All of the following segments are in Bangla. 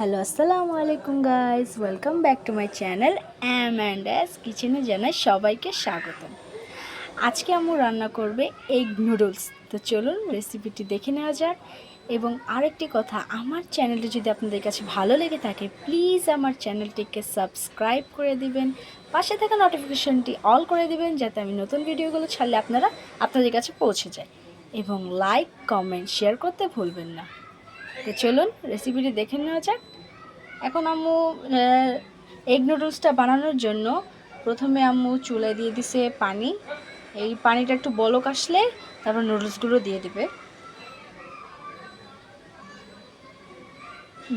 হ্যালো আসসালামু আলাইকুম guys welcome back to my channel AM and AS কিচেনে জানাই সবাইকে স্বাগতম। আজকে আমি রান্না করবে এগ নুডলস তো চলুন রেসিপিটি দেখে নেওয়া যাক। এবং আরেকটি কথা, আমার চ্যানেলটি যদি আপনাদের কাছে ভালো লেগে থাকে প্লিজ আমার চ্যানেলটিকে সাবস্ক্রাইব করে দিবেন। পাশে থাকা নোটিফিকেশনটি অল করে দিবেন, যাতে আমি নতুন ভিডিওগুলো ছাড়লে আপনারা আপনাদের কাছে পৌঁছে যায়। এবং লাইক কমেন্ট শেয়ার করতে ভুলবেন না। তো চলুন রেসিপিটি দেখে নেওয়া যাক। এখন আম্মু এগ নুডলসটা বানানোর জন্য প্রথমে আম্মু চুলায় দিয়ে দিছে পানি। এই পানিটা একটু বলক আসলে তারপর নুডলসগুলো দিয়ে দিবে।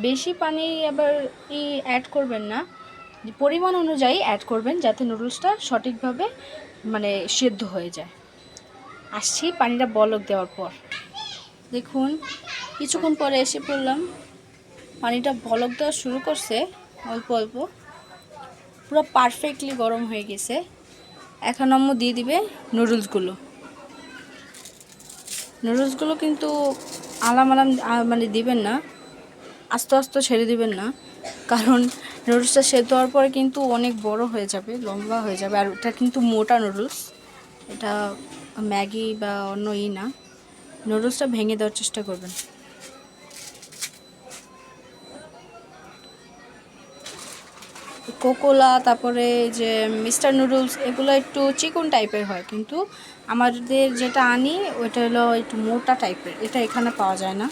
বেশি পানি আবার ই অ্যাড করবেন না। পরিমাণ অনুযায়ী অ্যাড করবেন যাতে নুডলসটা সঠিকভাবে মানে সেদ্ধ হয়ে যায়। আসছি পানিটা বলক দেওয়ার পর। দেখুন কিছুক্ষণ পরে এসে পড়লাম। পানিটা বলক দেওয়া শুরু করছে, অল্প অল্প। পুরো পারফেক্টলি গরম হয়ে গেছে। এখন আম্মু দিয়ে দিবে নুডলসগুলো নুডলসগুলো কিন্তু আলাম আলাম মানে দিবেন না। আস্তে আস্তে ছেড়ে দিবেন না। কারণ নুডলসটা সেদ্ধ হওয়ার পরে কিন্তু অনেক বড় হয়ে যাবে, লম্বা হয়ে যাবে। আর এটা কিন্তু মোটা নুডলস এটা ম্যাগি বা অন্য ই না। নুডলসটা ভেঙে দেওয়ার চেষ্টা করবেন। কোকোলা, তারপরে যে মিস্টার নুডলস, এগুলো একটু চিকন টাইপের হয়, কিন্তু আমাদের যেটা আনি ওইটা হলো একটু মোটা টাইপের, এটা এখানে পাওয়া যায় না।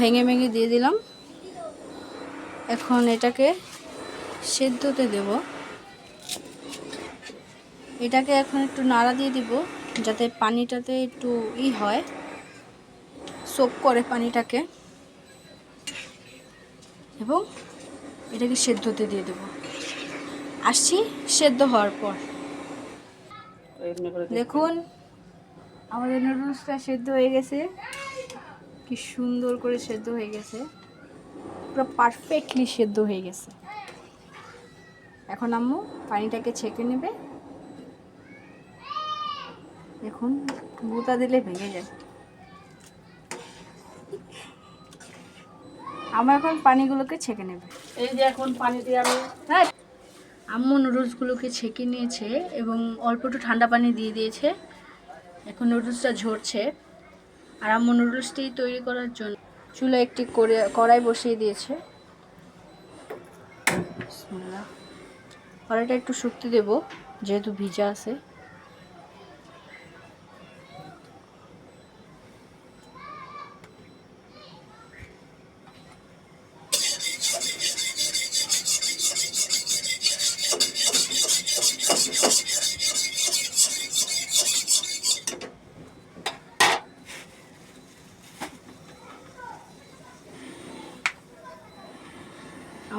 ভেঙে ভেঙে দিয়ে দিলাম। এখন এটাকে সেদ্ধতে দেব। এটাকে এখন একটু নাড়া দিয়ে দিব, যাতে পানিটাতে একটু ই হয় সোপ করে পানিটাকে। এবং এটাকে সেদ্ধতে দিয়ে দেব। আসছি সেদ্ধ হওয়ার পর। দেখুন, আমাদের নুডলসটা সেদ্ধ হয়ে গেছে। কি সুন্দর করে সেদ্ধ হয়ে গেছে। পুরো পারফেক্টলি সেদ্ধ হয়ে গেছে। এখন আম্মু পানিটাকে ছেঁকে নেবে। দেখুন গুঁতা দিলে ভেঙে যায়। আমার এখন পানিগুলোকে ছেঁকে নেবে। এই যে এখন পানি দিয়ে আমি হ্যাঁ। আম্মু নুডলসগুলোকে ছেঁকে নিয়েছে এবং অল্প একটু ঠান্ডা পানি দিয়ে দিয়েছে। এখন নুডলসটা ঝরছে। আর আম্মু নুডলসটি তৈরি করার জন্য চুলা একটি করে কড়াই বসিয়ে দিয়েছে। কড়াইটা একটু শুকতে দেব যেহেতু ভিজা আছে।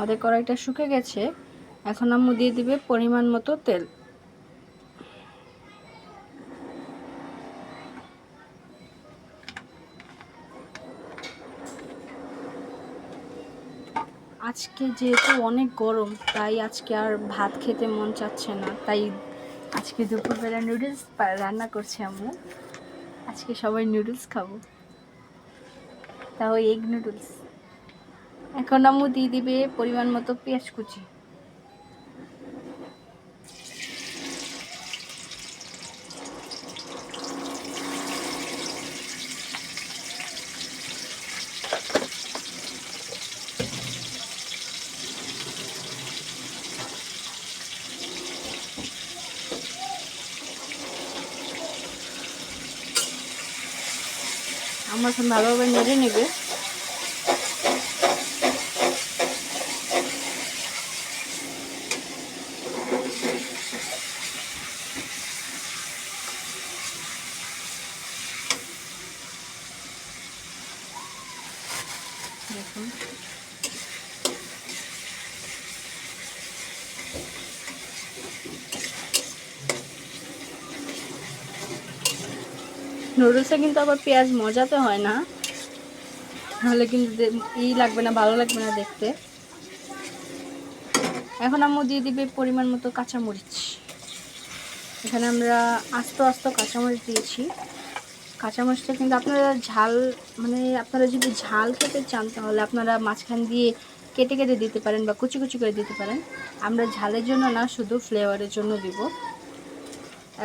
আমাদের কড়াইটা শুকে গেছে, এখন আম্মু দিয়ে দিবে পরিমাণ মতো তেল। আজকে যেহেতু অনেক গরম, তাই আজকে আর ভাত খেতে মন চাচ্ছে না। তাই আজকে দুপুরবেলা নুডলস রান্না করছে আম্মু। আজকে সবাই নুডলস খাব। তাও এগ নুডলস এখন আম্মু দিয়ে দিবে পরিমাণ মতো পেঁয়াজ কুচি। আমার ভালোভাবে নেড়ে নেবে। দেখুন। নুডলসে কিন্তু আবার পেঁয়াজ মজাতে হয় না। নাহলে কিন্তু ই লাগবে না, ভালো লাগবে না দেখতে। এখন আম্মু দিয়ে দিবে পরিমাণ মতো কাঁচামরিচ। এখানে আমরা আস্ত আস্ত কাঁচামরিচ দিয়েছি। কাঁচামরিচটা কিন্তু আপনারা ঝাল মানে আপনারা যদি ঝাল খেতে চান, তাহলে আপনারা মাঝখান দিয়ে কেটে কেটে দিতে পারেন বা কুচি কুচি করে দিতে পারেন। আমরা ঝালের জন্য না, শুধু ফ্লেভারের জন্য দিব।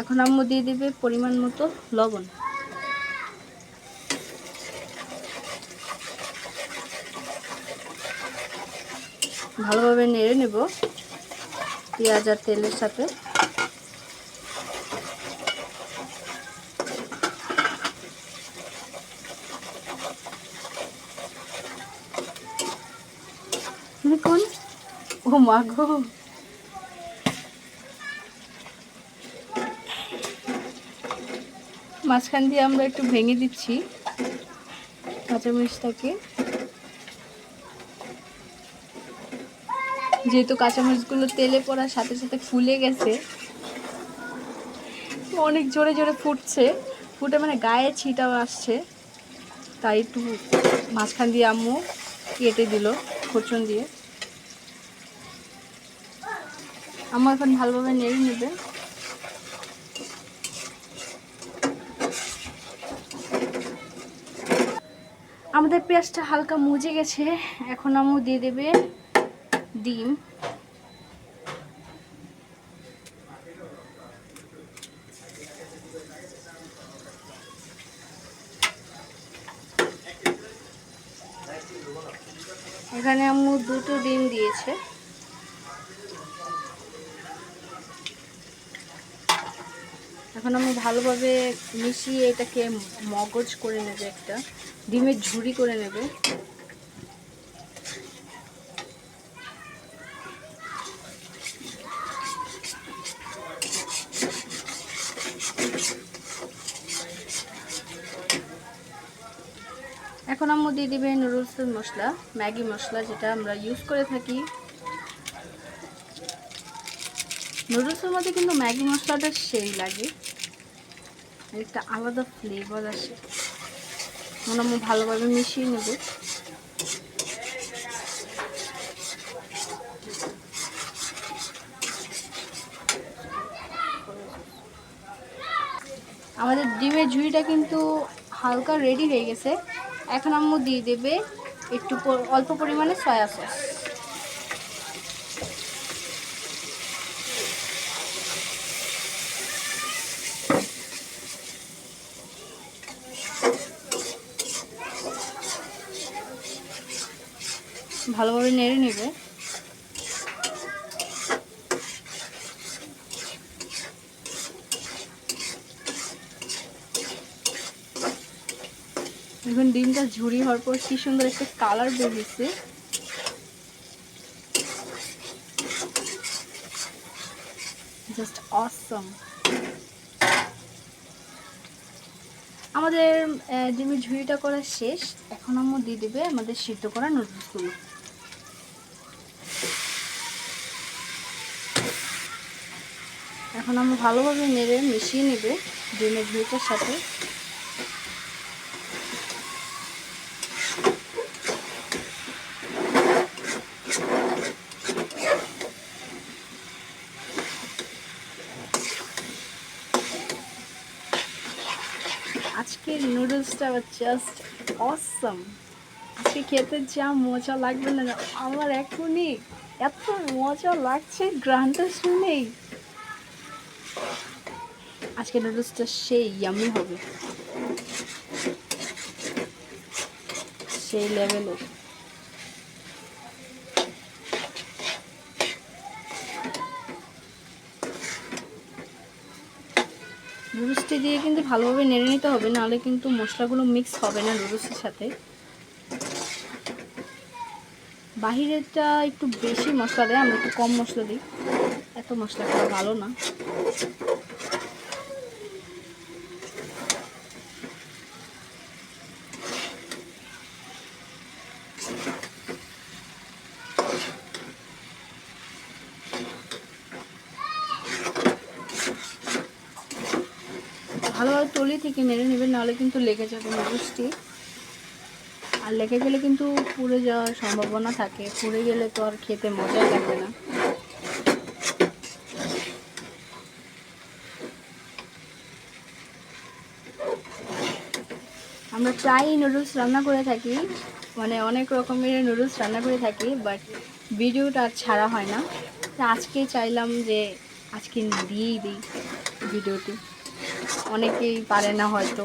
এখন আম্মু দিয়ে দিবে পরিমাণ মতো লবণ। ভালোভাবে নেড়ে নেব। পেঁয়াজ আর তেলের সাথে। দেখুন ও মা গো। মাঝখান দিয়ে আমরা একটু ভেঙে দিচ্ছি কাঁচামরিচটাকে। যেহেতু কাঁচামরিচগুলো তেলে পড়ার সাথে সাথে ফুলে গেছে, অনেক জোরে জোরে ফুটছে। ফুটে মানে গায়ে ছিটাও আসছে। তাই একটু মাঝখান দিয়ে আম্মু কেটে দিল। খুরচুন দিয়ে। আমার এখন ভালোভাবে নেড়ে নেবে। আমাদের পেঁয়াজটা হালকা মুজে গেছে, এখন আমু দিয়ে দেবে ডিম। এখানে আম্মু দুটো ডিম দিয়েছে। এখন আমি ভালোভাবে মিশিয়ে এটাকে মগজ করে নেবে একটা, ডিমের ঝুড়ি করে নেবে। এখন আম্মু দিয়ে দিবে নুডলসের মশলা, ম্যাগি মশলা যেটা আমরা ইউজ করে থাকি। নুডলসের মধ্যে কিন্তু ম্যাগি মশলাটা সেই লাগে। একটা আলাদা ফ্লেভার আসে। এখন আম্মু ভালোভাবে মিশিয়ে নেবে। আমাদের ডিমের ঝুড়িটা কিন্তু হালকা রেডি হয়ে গেছে। এখন আম্মু দিয়ে দেবে একটু অল্প পরিমাণে সয়া সস। ভালোভাবে নেড়ে নেবে। এখন ডিমটা ঝুরি হওয়ার পর কি সুন্দর একটা কালার বেরিয়েছে। জাস্ট অসম আমাদের ডিমের ঝুড়িটা করা শেষ। এখন আমরা দিয়ে দেবে আমাদের সিদ্ধ করা নুডলসগুলো। এখন আমরা ভালোভাবে নেড়ে মিশিয়ে নেবে ডিমের ঝুড়িটার সাথে। আজকের নুডলসটা জাস্ট অসম আজকে খেতে যা মজা লাগবে না আমার এখনই এত মজা লাগছে, গ্রানটা শুনেই। আজকে নুডলসটা সেই ইয়ামি হবে। সেই লেভেলের নুডলসটি দিয়ে কিন্তু ভালোভাবে নেড়ে নিতে হবে, নাহলে কিন্তু মশলাগুলো মিক্স হবে না নুডলসের সাথে। বাহিরেরটা একটু বেশি মশলা দেয়, আমরা একটু কম মশলা দিই। এত মশলা খাওয়া ভালো না। কিন্তু লেগে যাবে নুডলসটি আর লেগে গেলে কিন্তু পুড়ে যাওয়ার সম্ভাবনা থাকে। পুড়ে গেলে তো আর খেতে মজা লাগবে না। আমরা প্রায়ই নুডলস রান্না করে থাকি। মানে অনেক রকমের নুডলস রান্না করে থাকি বাট ভিডিওটা আর ছাড়া হয় না। আজকে চাইলাম যে আজকে দিয়েই দিই ভিডিওটি। অনেকেই পারে না হয়তো।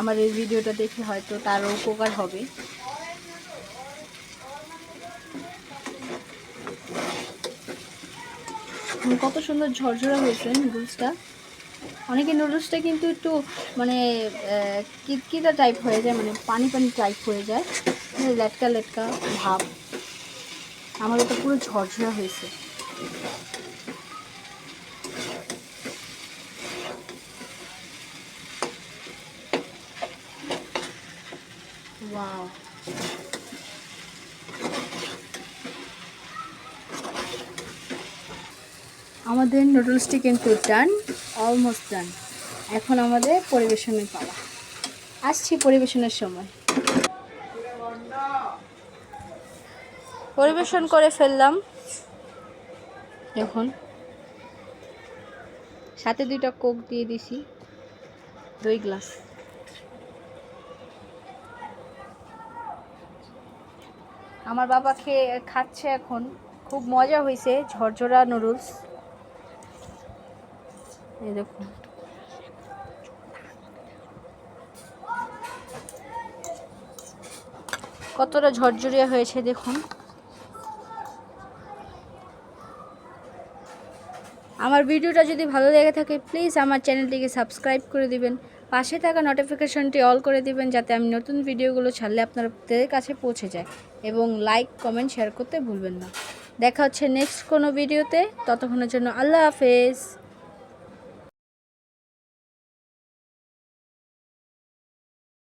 আমার এই ভিডিওটা দেখে হয়তো তারও উপকার হবে। কত সুন্দর ঝরঝরা হয়েছে নুডলসটা অনেকে নুডলসটা কিন্তু একটু মানে কিতকিতা টাইপ হয়ে যায় মানে পানি পানি টাইপ হয়ে যায়। মানে লেটকা লেটকা ভাব। আমার ওটা পুরো ঝরঝরা হয়েছে। ওয়াও আমাদের নুডলসটি কিন্তু ডান অলমোস্ট ডান এখন আমাদের পরিবেশনের পালা। আসছি পরিবেশনের সময়। পরিবেশন করে ফেললাম। এখন সাথে দুইটা কোক দিয়ে দিছি। দুই গ্লাস। আমার বাবা খেয়ে খাচ্ছে এখন। খুব মজা হয়েছে ঝরঝরা নুডলস এই দেখুন। কতটা ঝরঝরিয়া হয়েছে দেখুন। আমার ভিডিওটা যদি ভালো লেগে থাকে প্লিজ আমার চ্যানেলটিকে সাবস্ক্রাইব করে দিবেন। পাশে থাকা নোটিফিকেশনটি অল করে দিবেন যাতে আমি নতুন ভিডিওগুলো ছাড়লে আপনাদের কাছে পৌঁছে যায়। এবং লাইক কমেন্ট শেয়ার করতে ভুলবেন না। দেখা হচ্ছে নেক্সট কোনো ভিডিওতে ততক্ষণের জন্য আল্লাহ হাফেজ।